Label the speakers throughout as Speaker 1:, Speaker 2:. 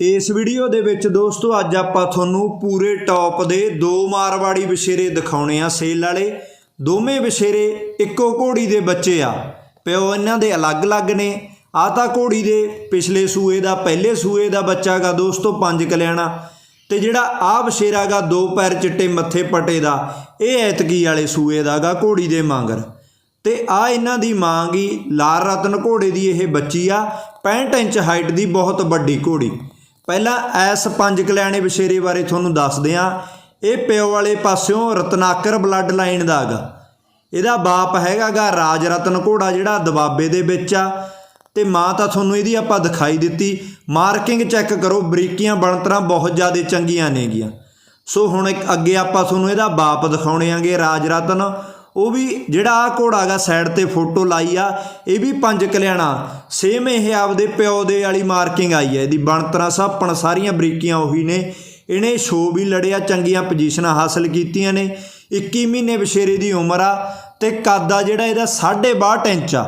Speaker 1: ਇਸ ਵੀਡੀਓ ਦੇ ਵਿੱਚ ਦੋਸਤੋ ਅੱਜ ਆਪਾਂ ਤੁਹਾਨੂੰ ਪੂਰੇ ਟੌਪ ਦੇ ਦੋ ਮਾਰਵਾੜੀ ਵਿਸ਼ੇਰੇ ਦਿਖਾਉਣੇ ਆ ਸੇਲ ਵਾਲੇ। ਦੋਵੇਂ ਵਿਸ਼ੇਰੇ ਇੱਕੋ ਘੋੜੀ ਦੇ ਬੱਚੇ ਆ। ਪਿਓ ਇਹਨਾਂ ਦੇ ਅਲੱਗ-ਅਲੱਗ ਨੇ। ਆ ਤਾਂ ਘੋੜੀ ਦੇ ਪਿਛਲੇ ਸੂਏ ਦਾ, ਪਹਿਲੇ ਸੂਏ ਦਾ ਬੱਚਾ ਗਾ ਦੋਸਤੋ, ਪੰਜ ਕਲਿਆਣਾ। ਤੇ ਜਿਹੜਾ ਆ ਵਿਸ਼ੇਰਾ ਗਾ ਦੋ ਪੈਰ ਚਿੱਟੇ ਮੱਥੇ ਪਟੇ ਦਾ, ਇਹ ਐਤਕੀ ਵਾਲੇ ਸੂਏ ਦਾ ਗਾ ਘੋੜੀ ਦੇ ਮਾਂਗਰ। ਤੇ ਆ ਇਹਨਾਂ ਦੀ ਮਾਂ ਗੀ ਲਾਲ ਰਤਨ ਘੋੜੇ ਦੀ ਇਹ ਬੱਚੀ ਆ 65 ਇੰਚ ਹਾਈਟ ਦੀ ਬਹੁਤ ਵੱਡੀ ਘੋੜੀ। ਪਹਿਲਾਂ ਐਸ ਪੰਜ ਕਲਿਆਣੇ ਵਿਸ਼ੇਰੇ ਬਾਰੇ ਤੁਹਾਨੂੰ ਦੱਸਦੇ ਆ ਇਹ ਪਿਓ ਵਾਲੇ ਪਾਸਿਓਂ ਰਤਨਾਕਰ ਬਲੱਡ ਲਾਈਨ ਦਾ ਹੈਗਾ ਇਹਦਾ ਬਾਪ ਹੈਗਾਗਾ ਰਾਜ ਰਤਨ ਘੋੜਾ ਜਿਹੜਾ ਦਬਾਬੇ ਦੇ ਵਿੱਚ ਆ। ਤੇ ਮਾਂ ਤਾਂ ਤੁਹਾਨੂੰ ਇਹਦੀ ਆਪਾਂ ਦਿਖਾਈ ਦਿੱਤੀ। ਮਾਰਕਿੰਗ ਚੈੱਕ ਕਰੋ, ਬਰੀਕੀਆਂ ਬਣਤਰਾਂ ਬਹੁਤ ਜ਼ਿਆਦਾ ਚੰਗੀਆਂ ਨੇਗੀਆਂ। ਸੋ ਹੁਣ ਇੱਕ ਅੱਗੇ ਆਪਾਂ ਤੁਹਾਨੂੰ ਇਹਦਾ ਬਾਪ ਦਿਖਾਉਣੇ ਆਂਗੇ ਰਾਜ ਰਤਨ। ਉਹ ਵੀ ਜਿਹੜਾ ਆ ਘੋੜਾ ਹੈਗਾ ਸਾਈਡ ਤੇ ਫੋਟੋ ਲਾਈ ਆ, ਇਹ ਵੀ ਪੰਜ ਕਲਿਆਣਾ। ਸੇਮ ਇਹ ਆਪਦੇ ਪਿਓ ਦੇ ਵਾਲੀ ਮਾਰਕਿੰਗ ਆਈ ਹੈ ਇਹਦੀ ਬਣਤਰਾਂ ਸਾਪਣ ਸਾਰੀਆਂ ਬਰੀਕੀਆਂ ਉਹੀ ਨੇ। ਇਹਨੇ ਸ਼ੋ ਵੀ ਲੜਿਆ, ਚੰਗੀਆਂ ਪੋਜੀਸ਼ਨਾਂ ਹਾਸਲ ਕੀਤੀਆਂ ਨੇ। 21 ਮਹੀਨੇ ਵਿਸ਼ੇਰੇ ਦੀ ਉਮਰ ਆ ਤੇ ਕੱਦ ਆ ਜਿਹੜਾ ਇਹਦਾ 62 ਇੰਚ ਆ।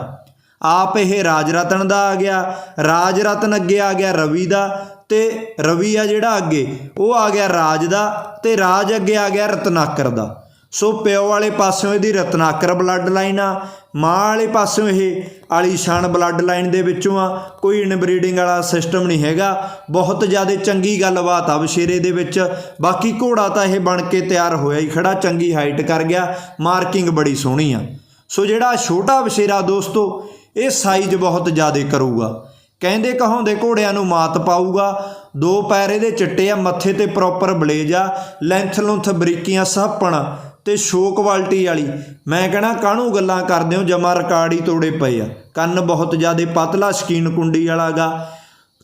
Speaker 1: ਆਪ ਇਹ ਰਾਜ ਰਤਨ ਦਾ ਆ ਗਿਆ, ਰਾਜ ਰਤਨ ਅੱਗੇ ਆ ਗਿਆ ਰਵੀ ਦਾ ਤੇ ਰਵੀ ਆ ਜਿਹੜਾ ਅੱਗੇ, ਉਹ ਆ ਗਿਆ ਰਾਜ ਦਾ ਤੇ ਰਾਜ ਅੱਗੇ ਆ ਗਿਆ ਰਤਨਾਕਰ ਦਾ। ਸੋ ਪਿਓ ਵਾਲੇ ਪਾਸਿਓਂ ਇਹਦੀ ਰਤਨਾਕਰ ਬਲੱਡ ਲਾਈਨ ਆ, ਮਾਂ ਵਾਲੇ ਪਾਸਿਓਂ ਇਹ ਆਲੀਸ਼ਾਨ ਬਲੱਡ ਲਾਈਨ ਦੇ ਵਿੱਚੋਂ ਆ। ਕੋਈ ਇਨਬਰੀਡਿੰਗ ਵਾਲਾ ਸਿਸਟਮ ਨਹੀਂ ਹੈਗਾ। ਬਹੁਤ ਜ਼ਿਆਦਾ ਚੰਗੀ ਗੱਲਬਾਤ ਆ ਵਿਸ਼ੇਰੇ ਦੇ ਵਿੱਚ। ਬਾਕੀ ਘੋੜਾ ਤਾਂ ਇਹ ਬਣ ਕੇ ਤਿਆਰ ਹੋਇਆ ਹੀ ਖੜਾ, ਚੰਗੀ ਹਾਈਟ ਕਰ ਗਿਆ। ਮਾਰਕਿੰਗ ਬੜੀ ਸੋਹਣੀ ਆ। ਸੋ ਜਿਹੜਾ ਛੋਟਾ ਵਿਸ਼ੇਰਾ ਦੋਸਤੋ, ਇਹ ਸਾਈਜ਼ ਬਹੁਤ ਜ਼ਿਆਦਾ ਕਰੂਗਾ। ਕਹਿੰਦੇ ਕਹਾਉਂਦੇ ਘੋੜਿਆਂ ਨੂੰ ਮਾਤ ਪਾਊਗਾ। ਦੋ ਪੈਰ ਇਹਦੇ ਚਿੱਟੇ ਆ, ਮੱਥੇ ਤੇ ਪ੍ਰੋਪਰ ਬਲੇਜ ਆ। ਲੈਂਥ ਲੁੰਥ ਬਰੀਕੀਆਂ ਸਾਪਣ। ਤੇ ਸ਼ੋ ਕੁਆਲਿਟੀ ਵਾਲੀ। ਮੈਂ ਕਹਣਾ, ਕਾਹਨੂੰ ਗੱਲਾਂ ਕਰਦੇ ਹੋ? ਜਮਾ ਰਿਕਾਰਡ ਹੀ ਤੋੜੇ ਪਏ ਆ। ਕੰਨ ਬਹੁਤ ਜ਼ਿਆਦਾ ਪਤਲਾ, ਸ਼ਕੀਨ ਕੁੰਡੀ ਵਾਲਾਗਾ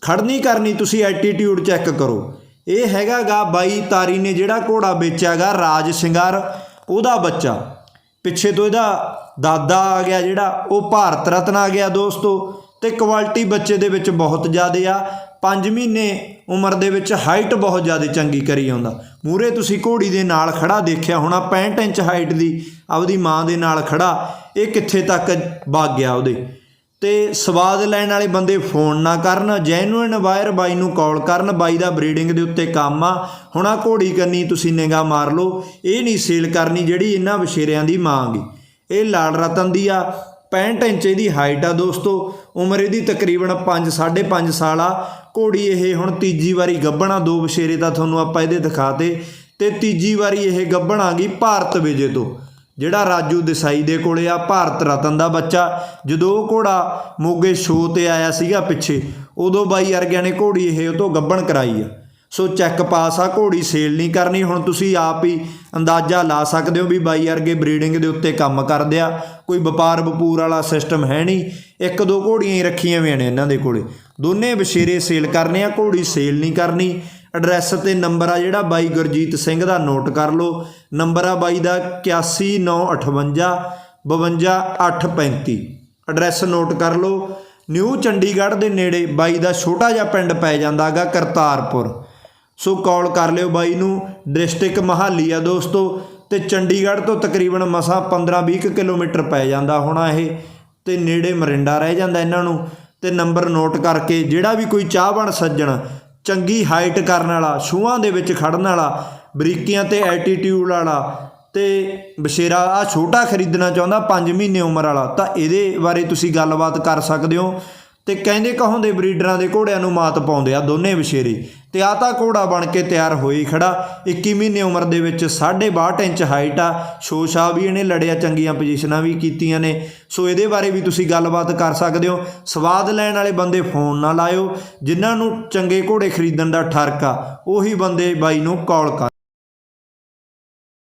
Speaker 1: ਖੜਨੀ ਕਰਨੀ ਤੁਸੀਂ ਐਟੀਟਿਊਡ ਚੈੱਕ ਕਰੋ। ਇਹ ਹੈਗਾਗਾ ਬਾਈ ਤਾਰੀ ਨੇ ਜਿਹੜਾ ਘੋੜਾ ਵੇਚਿਆਗਾ ਰਾਜ ਸਿੰਗਾਰ, ਉਹਦਾ ਬੱਚਾ। ਪਿੱਛੇ ਤੋਂ ਇਹਦਾ ਦਾਦਾ ਆ ਗਿਆ ਜਿਹੜਾ, ਉਹ ਭਾਰਤ ਰਤਨ ਆ ਗਿਆ ਦੋਸਤੋ। ਤੇ ਕੁਆਲਿਟੀ ਬੱਚੇ ਦੇ ਵਿੱਚ ਬਹੁਤ ਜ਼ਿਆਦਾ ਆ। 5 ਮਹੀਨੇ ਉਮਰ ਦੇ ਵਿੱਚ ਹਾਈਟ ਬਹੁਤ ਜ਼ਿਆਦਾ ਚੰਗੀ ਕਰੀ ਆਉਂਦਾ। ਮੂਰੇ ਤੁਸੀਂ ਘੋੜੀ ਦੇ ਨਾਲ ਖੜਾ ਦੇਖਿਆ ਹੋਣਾ 65 ਇੰਚ ਹਾਈਟ ਦੀ ਆਪਦੀ ਮਾਂ ਦੇ ਨਾਲ ਖੜਾ ਇਹ ਕਿੱਥੇ ਤੱਕ ਵਗ ਗਿਆ ਉਹਦੇ। ਤੇ ਸਵਾਦ ਲੈਣ ਵਾਲੇ ਬੰਦੇ ਫੋਨ ਨਾ ਕਰਨ ਜੈਨੂਇਨ ਵਾਇਰ ਬਾਈ ਨੂੰ ਕਾਲ ਕਰਨ, ਬਾਈ ਦਾ ਬਰੀਡਿੰਗ ਦੇ ਉੱਤੇ ਕੰਮ ਆ। ਹੁਣ ਆ ਘੋੜੀ ਕੰਨੀ ਤੁਸੀਂ ਨਿਗਾਹ ਮਾਰ ਲਓ, ਇਹ ਨਹੀਂ ਸੇਲ ਕਰਨੀ ਜਿਹੜੀ ਇਹਨਾਂ ਵਿਸ਼ੇਰਿਆਂ ਦੀ ਮੰਗ ਈ ਇਹ ਲਾਲ ਰਤਨ ਦੀ ਆ 65 ਇੰਚ ਇਹਦੀ ਹਾਈਟ ਆ ਦੋਸਤੋ। ਉਮਰ ਇਹਦੀ ਤਕਰੀਬਨ 5 5.5 ਸਾਲ ਆ। ਘੋੜੀ ਇਹ ਹੁਣ ਤੀਜੀ ਵਾਰੀ ਗੱਭਣਾ, ਦੋ ਵਿਸ਼ੇਰੇ ਤਾਂ ਤੁਹਾਨੂੰ ਆਪਾਂ ਇਹਦੇ ਦਿਖਾਤੇ। ਤੇ ਤੀਜੀ ਵਾਰੀ ਇਹ ਗੱਭਣ ਆ ਗਈ ਭਾਰਤ ਵਿਜੇ ਤੋਂ। ਜਿਹੜਾ ਰਾਜੂ ਦੇਸਾਈ ਦੇ ਕੋਲੇ ਆ, ਭਾਰਤ ਰਤਨ ਦਾ ਬੱਚਾ। ਜਦੋਂ ਉਹ ਘੋੜਾ ਮੋਗੇ ਸ਼ੋਅ ਤੇ ਆਇਆ ਸੀਗਾ ਪਿੱਛੇ, ਉਦੋਂ ਬਾਈ ਅਰਗਿਆਂ ਨੇ ਘੋੜੀ ਇਹ ਉਹ ਤੋਂ ਗੱਭਣ ਕਰਾਈ ਆ। ਸੋ ਚੈੱਕ ਪਾਸ ਆ, ਘੋੜੀ ਸੇਲ ਨਹੀਂ ਕਰਨੀ, ਹੁਣ ਤੁਸੀਂ ਆਪ ਹੀ ਅੰਦਾਜ਼ਾ ਲਾ ਸਕਦੇ ਹੋ ਵੀ ਬਾਈ ਅਰਗੇ ਬਰੀਡਿੰਗ ਦੇ ਉੱਤੇ ਕੰਮ ਕਰਦੇ ਆ। ਕੋਈ ਵਪਾਰ ਵਪੂਰ ਵਾਲਾ ਸਿਸਟਮ ਹੈ ਨਹੀਂ। ਇੱਕ ਦੋ ਘੋੜੀਆਂ ਹੀ ਰੱਖੀਆਂ ਹੋਈਆਂ ਨੇ ਇਹਨਾਂ ਦੇ ਕੋਲੇ। ਦੋਨੇ ਵਿਸ਼ੇਰੇ ਸੇਲ ਕਰਨੇ ਆ, ਘੋੜੀ ਸੇਲ ਨਹੀਂ ਕਰਨੀ। ਐਡਰੈਸ ਤੇ ਨੰਬਰ ਆ ਜਿਹੜਾ ਬਾਈ ਗੁਰਜੀਤ ਸਿੰਘ ਦਾ ਨੋਟ ਕਰ ਲਓ। ਨੰਬਰ ਆ ਬਾਈ ਦਾ 8198 52835 ਐਡਰੈਸ ਨੋਟ ਕਰ ਲਓ। ਨਿਊ ਚੰਡੀਗੜ੍ਹ ਦੇ ਨੇੜੇ ਬਾਈ ਦਾ ਛੋਟਾ ਜਿਹਾ ਪਿੰਡ ਪੈ ਜਾਂਦਾਗਾ ਕਰਤਾਰਪੁਰ। ਸੋ ਕਾਲ ਕਰ ਲਿਓ ਬਾਈ ਨੂੰ, ਡਿਸਟ੍ਰਿਕਟ ਮਹਾਲੀ ਆ ਦੋਸਤੋ। ਤੇ ਚੰਡੀਗੜ੍ਹ ਤੋਂ ਤਕਰੀਬਨ ਮਸਾਂ 15-20 ਕਿਲੋਮੀਟਰ ਪੈ ਜਾਂਦਾ ਹੋਣਾ ਇਹ, ਤੇ ਨੇੜੇ ਮਰਿੰਡਾ ਰਹਿ ਜਾਂਦਾ ਇਹਨਾਂ ਨੂੰ। ਤੇ ਨੰਬਰ ਨੋਟ ਕਰਕੇ ਜਿਹੜਾ ਵੀ ਕੋਈ ਚਾਹਵਣ ਸੱਜਣ, ਚੰਗੀ ਹਾਈਟ ਕਰਨ ਵਾਲਾ ਛੂਆਂ ਦੇ ਵਿੱਚ ਖੜਨ ਵਾਲਾ, ਬਰੀਕੀਆਂ ਤੇ ਐਟੀਟਿਊਡ ਵਾਲਾ, ਤੇ ਬਸ਼ੇਰਾ ਆ ਛੋਟਾ ਖਰੀਦਣਾ ਚਾਹੁੰਦਾ 5 ਮਹੀਨੇ ਉਮਰ ਵਾਲਾ, ਤਾਂ ਇਹਦੇ ਬਾਰੇ ਤੁਸੀਂ ਗੱਲਬਾਤ ਕਰ ਸਕਦੇ ਹੋ। ਤੇ ਕਹਿੰਦੇ ਕਹੋਂਦੇ ਬਰੀਡਰਾਂ ਦੇ ਘੋੜਿਆਂ ਨੂੰ ਮਾਤ ਪਾਉਂਦੇ ਆ ਦੋਨੇ ਵਿਸ਼ੇਰੇ। ਤੇ ਆ ਤਾਂ ਘੋੜਾ ਬਣ ਕੇ ਤਿਆਰ ਹੋਈ ਖੜਾ। 21 ਮਹੀਨੇ ਉਮਰ ਦੇ ਵਿੱਚ 62 ਇੰਚ ਹਾਈਟ ਆ। ਸ਼ੋਸ਼ਾ ਵੀ ਇਹਨੇ ਲੜਿਆ, ਚੰਗੀਆਂ ਪੋਜੀਸ਼ਨਾਂ ਵੀ ਕੀਤੀਆਂ ਨੇ। ਸੋ ਇਹਦੇ ਬਾਰੇ ਵੀ ਤੁਸੀਂ ਗੱਲਬਾਤ ਕਰ ਸਕਦੇ ਹੋ। ਸਵਾਦ ਲੈਣ ਵਾਲੇ ਬੰਦੇ ਫੋਨ ਨਾ ਲਾਇਓ। ਜਿਨ੍ਹਾਂ ਨੂੰ ਚੰਗੇ ਘੋੜੇ ਖਰੀਦਣ ਦਾ ਠਰਕ ਆ, ਉਹੀ ਬੰਦੇ ਬਾਈ ਨੂੰ ਕਾਲ ਕਰ